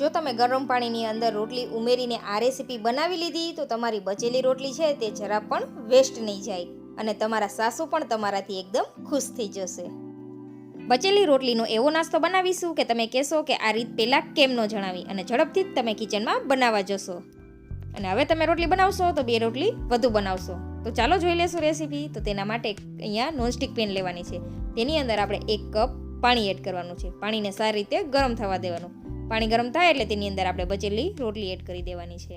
જો તમે ગરમ પાણીની અંદર રોટલી ઉમેરીને આ રેસીપી બનાવી લીધી, તો તમારી બચેલી રોટલી છે તે જરા પણ વેસ્ટ નહીં જાય અને તમારા સાસુ પણ તમારાથી એકદમ ખુશ થઈ જશે. બચેલી રોટલીનો એવો નાસ્તો બનાવીશું કે તમે કહેશો કે આ રીત પહેલાં કેમ ન જણાવી અને ઝડપથી જ તમે કિચનમાં બનાવવા જશો. અને હવે તમે રોટલી બનાવશો તો બે રોટલી વધુ બનાવશો. તો ચાલો જોઈ લેશું રેસીપી. તો તેના માટે અહીંયા નોનસ્ટિક પેન લેવાની છે. તેની અંદર આપણે એક કપ પાણી એડ કરવાનું છે. પાણીને સારી રીતે ગરમ થવા દેવાનું. પાણી ગરમ થાય એટલે તેની અંદર આપણે બચેલી રોટલી એડ કરી દેવાની છે.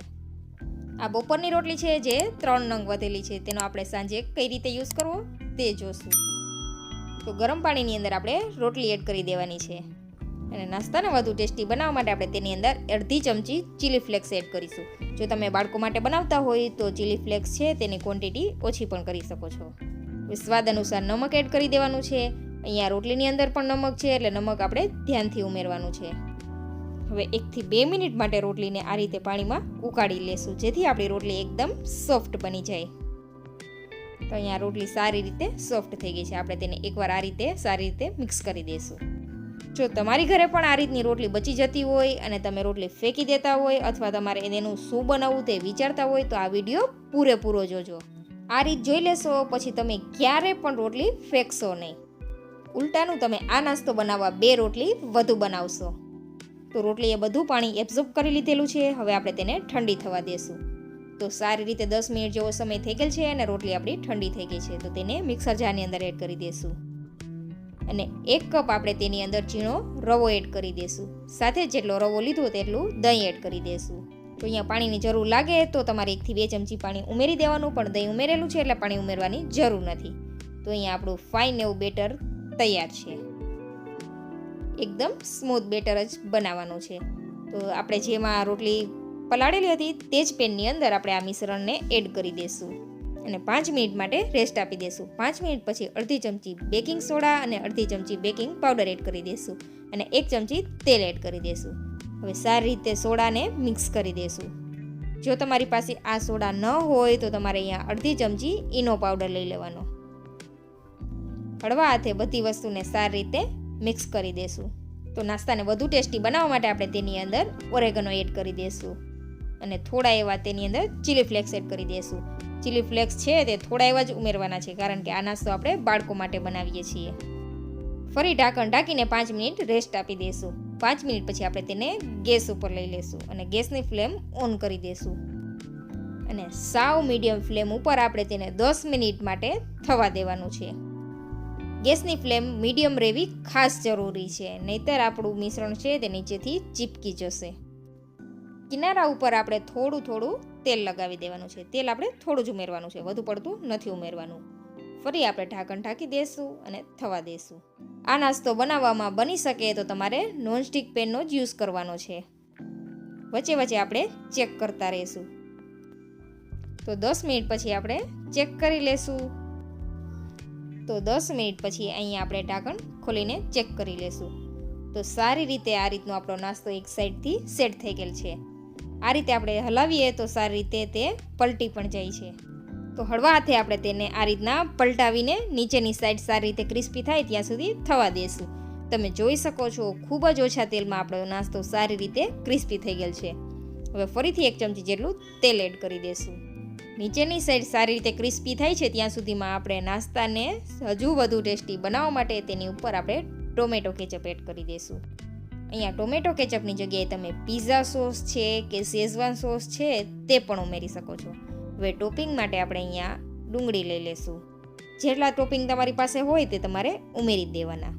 આ બપોરની રોટલી છે જે ત્રણ નંગ વધેલી છે, તેનો આપણે સાંજે કઈ રીતે યુઝ કરવો તે જોશું. તો ગરમ પાણીની અંદર આપણે રોટલી એડ કરી દેવાની છે. અને નાસ્તાને વધુ ટેસ્ટી બનાવવા માટે આપણે તેની અંદર અડધી ચમચી ચીલી ફ્લેક્સ એડ કરીશું. જો તમે બાળકો માટે બનાવતા હોય તો ચીલી ફ્લેક્સ છે તેની ક્વોન્ટિટી ઓછી પણ કરી શકો છો. સ્વાદ અનુસાર નમક એડ કરી દેવાનું છે. અહીંયા રોટલીની અંદર પણ નમક છે એટલે નમક આપણે ધ્યાનથી ઉમેરવાનું છે. હવે એકથી બે મિનિટ માટે રોટલીને આ રીતે પાણીમાં ઉકાળી લેશું, જેથી આપણી રોટલી એકદમ સોફ્ટ બની જાય. તો અહીંયા રોટલી સારી રીતે સોફ્ટ થઈ ગઈ છે. આપણે તેને એકવાર આ રીતે સારી રીતે મિક્સ કરી દઈશું જો તમારી ઘરે પણ આ રીતની રોટલી બચી જતી હોય અને તમે રોટલી ફેંકી દેતા હોય અથવા તમારે એનું શું બનાવવું તે વિચારતા હોય, તો આ વીડિયો પૂરેપૂરો જોજો. આ રીત જોઈ લેશો, પછી તમે ક્યારે પણ રોટલી ફેંકશો નહીં. ઉલટાનું તમે આ નાસ્તો બનાવવા બે રોટલી વધુ બનાવશો. તો રોટલીએ બધું પાણી એબ્ઝોર્બ કરી લીધેલું છે. હવે આપણે તેને ઠંડી થવા દેશું. તો સારી રીતે દસ મિનિટ જેવો સમય થઈ ગયેલ છે અને રોટલી આપણી ઠંડી થઈ ગઈ છે. તો તેને મિક્સર જારની અંદર એડ કરી દઈશું અને એક કપ આપણે તેની અંદર ઝીણો રવો એડ કરી દઈશું સાથે જેટલો રવો લીધો તેટલું દહીં એડ કરી દઈશું તો અહીંયા પાણીની જરૂર લાગે તો તમારે એકથી બે ચમચી પાણી ઉમેરી દેવાનું, પણ દહીં ઉમેરેલું છે એટલે પાણી ઉમેરવાની જરૂર નથી. તો અહીંયા આપણું ફાઇન એવું બેટર તૈયાર છે. એકદમ સ્મૂથ બેટર જ બનાવવાનું છે. તો આપણે જેમાં રોટલી પલાળેલી હતી તે જ પેનની અંદર આપણે આ મિશ્રણને એડ કરી દઈશું અને પાંચ મિનિટ માટે રેસ્ટ આપી દઈશું પાંચ મિનિટ પછી અડધી ચમચી બેકિંગ સોડા અને અડધી ચમચી બેકિંગ પાવડર એડ કરી દઈશું અને એક ચમચી તેલ એડ કરી દઈશું હવે સારી રીતે સોડાને મિક્સ કરી દઈશું જો તમારી પાસે આ સોડા ન હોય તો તમારે અહીંયા અડધી ચમચી ઈનો પાવડર લઈ લેવાનો. હળવા હાથે બધી વસ્તુને સારી રીતે મિક્સ કરી દઈશું તો નાસ્તાને વધુ ટેસ્ટી બનાવવા માટે આપણે તેની અંદર ઓરેગનો એડ કરી દઈશું અને થોડા એવા તેની અંદર ચીલી ફ્લેક્સ એડ કરી દઈશું ચીલી ફ્લેક્સ છે તે થોડા એવા જ ઉમેરવાના છે, કારણ કે આ નાસ્તો આપણે બાળકો માટે બનાવીએ છીએ. ફરી ઢાંકણ ઢાંકીને પાંચ મિનિટ રેસ્ટ આપી દઈશું પાંચ મિનિટ પછી આપણે તેને ગેસ ઉપર લઈ લઈશું અને ગેસની ફ્લેમ ઓન કરી દઈશું અને સાવ મીડિયમ ફ્લેમ ઉપર આપણે તેને દસ મિનિટ માટે થવા દેવાનું છે. ગેસની ફ્લેમ મીડિયમ રહેવી ખાસ જરૂરી છે. નહીતર આપણું મિશ્રણ છે તે નીચેથી ચીપકી જશે. કિનારા ઉપર આપણે થોડું થોડું તેલ લગાવી દેવાનું છે. તેલ આપણે થોડું જ ઉમેરવાનું છે. વધુ પડતું નથી ઉમેરવાનું. ફરી આપણે ઢાંકણ ઢાંકી દઈશું અને થવા દઈશું આ નાસ્તો બનાવવામાં બની શકે તો તમારે નોનસ્ટિક પેનનો જ યુઝ કરવાનો છે. વચ્ચે વચ્ચે આપણે ચેક કરતા રહીશું. તો દસ મિનિટ પછી આપણે ચેક કરી લેશું. તો દસ મિનિટ પછી અહીંયા આપણે ઢાંકણ ખોલીને ચેક કરી લેશું. તો સારી રીતે આ રીતનો આપણો નાસ્તો એક સાઈડથી સેટ થઈ ગયેલ છે. આ રીતે આપણે હલાવીએ તો સારી રીતે તે પલટી પણ જાય છે. તો હળવા હાથે આપણે તેને આ રીતના પલટાવીને નીચેની સાઈડ સારી રીતે ક્રિસ્પી થાય ત્યાં સુધી થવા દેશું. તમે જોઈ શકો છો ખૂબ જ ઓછા તેલમાં આપણો નાસ્તો સારી રીતે ક્રિસ્પી થઈ ગયેલ છે. હવે ફરીથી એક ચમચી જેટલું તેલ એડ કરી દઈશું નીચેની સાઈડ સારી રીતે ક્રિસ્પી થાય છે, ત્યાં સુધીમાં આપણે નાસ્તાને હજુ વધુ ટેસ્ટી બનાવવા માટે તેની ઉપર આપણે ટોમેટો કેચઅપ એડ કરી દઈશું. અહીંયા ટોમેટો કેચઅપની જગ્યાએ તમે પીઝા સોસ છે કે શેઝવાન સોસ છે તે પણ ઉમેરી શકો છો. હવે ટોપિંગ માટે આપણે અહીંયા ડુંગળી લઈ લેશું જેટલા ટોપિંગ તમારી પાસે હોય તે તમારે ઉમેરી દેવાના.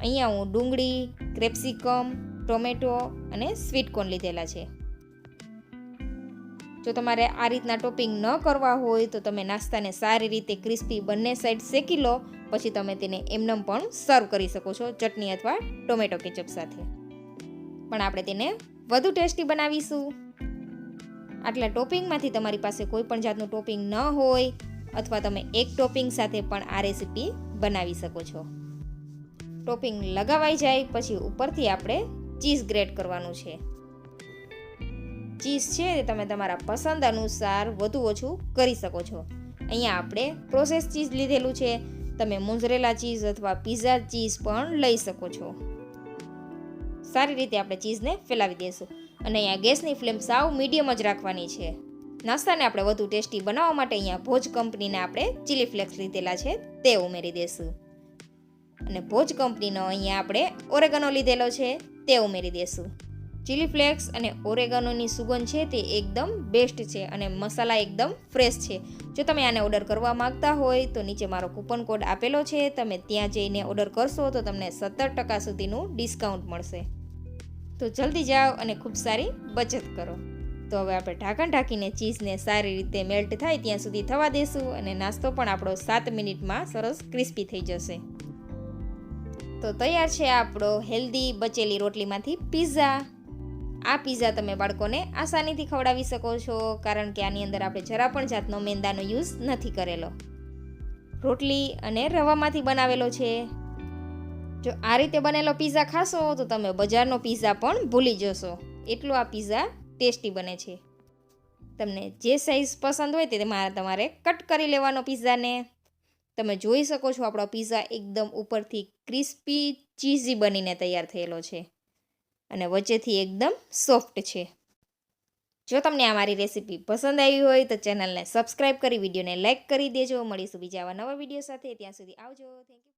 અહીંયા હું ડુંગળી ક્રેપ્સિકમ ટોમેટો અને સ્વીટ કોર્ન લીધેલા છે. જો તમારે આ રીતના ટોપિંગ ન કરવા હોય તો તમે નાસ્તાને સારી રીતે ક્રિસ્પી બંને સાઈડ શેકી લો, પછી તમે તેને એમનેમ પણ સર્વ કરી શકો છો, ચટણી અથવા ટોમેટો કેચઅપ સાથે. પણ આપણે તેને વધુ ટેસ્ટી બનાવીશું. આટલા ટોપિંગમાંથી તમારી પાસે કોઈ પણ જાતનું ટોપિંગ ન હોય, અથવા તમે એક ટોપિંગ સાથે પણ આ રેસીપી બનાવી શકો છો. ટોપિંગ લગાવાઈ જાય, પછી ઉપરથી આપણે ચીઝ ગ્રેટ કરવાનું છે. ચીઝ છે તે તમે તમારા પસંદ અનુસાર વધુ ઓછું કરી શકો છો. અહીંયા આપણે પ્રોસેસ ચીઝ લીધેલું છે. તમે મોઝરેલા ચીઝ અથવા પીઝા ચીઝ પણ લઈ શકો છો. સારી રીતે આપણે ચીઝને ફેલાવી દઈશું અને અહીંયા ગેસની ફ્લેમ સાવ મીડિયમ જ રાખવાની છે. નાસ્તાને આપણે વધુ ટેસ્ટી બનાવવા માટે અહીંયા ભોજ કંપનીના આપણે ચીલી ફ્લેક્સ લીધેલા છે તે ઉમેરી દઈશું અને ભોજ કંપનીનો અહીંયા આપણે ઓરેગનો લીધેલો છે તે ઉમેરી દઈશું ચીલી ફ્લેક્સ અને ઓરેગનોની સુગંધ છે તે એકદમ બેસ્ટ છે અને મસાલા એકદમ ફ્રેશ છે. જો તમે આને ઓર્ડર કરવા માંગતા હોય તો નીચે મારો કૂપન કોડ આપેલો છે. તમે ત્યાં જઈને ઓર્ડર કરશો તો તમને સત્તર ટકા સુધીનું ડિસ્કાઉન્ટ મળશે. તો જલ્દી જાઓ અને ખૂબ સારી બચત કરો. તો હવે આપણે ઢાંકણ ઢાંકીને ચીઝને સારી રીતે મેલ્ટ થાય ત્યાં સુધી થવા દેશું અને નાસ્તો પણ આપણો સાત મિનિટમાં સરસ ક્રિસ્પી થઈ જશે. તો તૈયાર છે આપણો હેલ્ધી બચેલી રોટલીમાંથી પિઝા આ પીઝા તમે બાળકોને આસાનીથી ખવડાવી શકો છો, કારણ કે આની અંદર આપણે જરા પણ જાતનો મેંદાનો યુઝ નથી કરેલો. રોટલી અને રવામાંથી બનાવેલો છે. જો આ રીતે બનેલો પીઝા ખાશો, તો તમે બજારનો પીઝા પણ ભૂલી જશો. એટલો આ પીઝા ટેસ્ટી બને છે. તમને જે સાઈઝ પસંદ હોય તેમાં તમારે કટ કરી લેવાનો પીઝાને તમે જોઈ શકો છો આપણો પીઝા એકદમ ઉપરથી ક્રિસ્પી ચીઝી બનીને તૈયાર થયેલો છે. અને વચ્ચેથી એકદમ સોફ્ટ છે. જો તમને આ મારી રેસીપી પસંદ આવી હોય તો ચેનલને સબસ્ક્રાઈબ કરી, વિડીયોને લાઇક કરી દેજો. મળીશું બીજા આવા નવા વીડિયો સાથે. ત્યાં સુધી આવજો. Thank you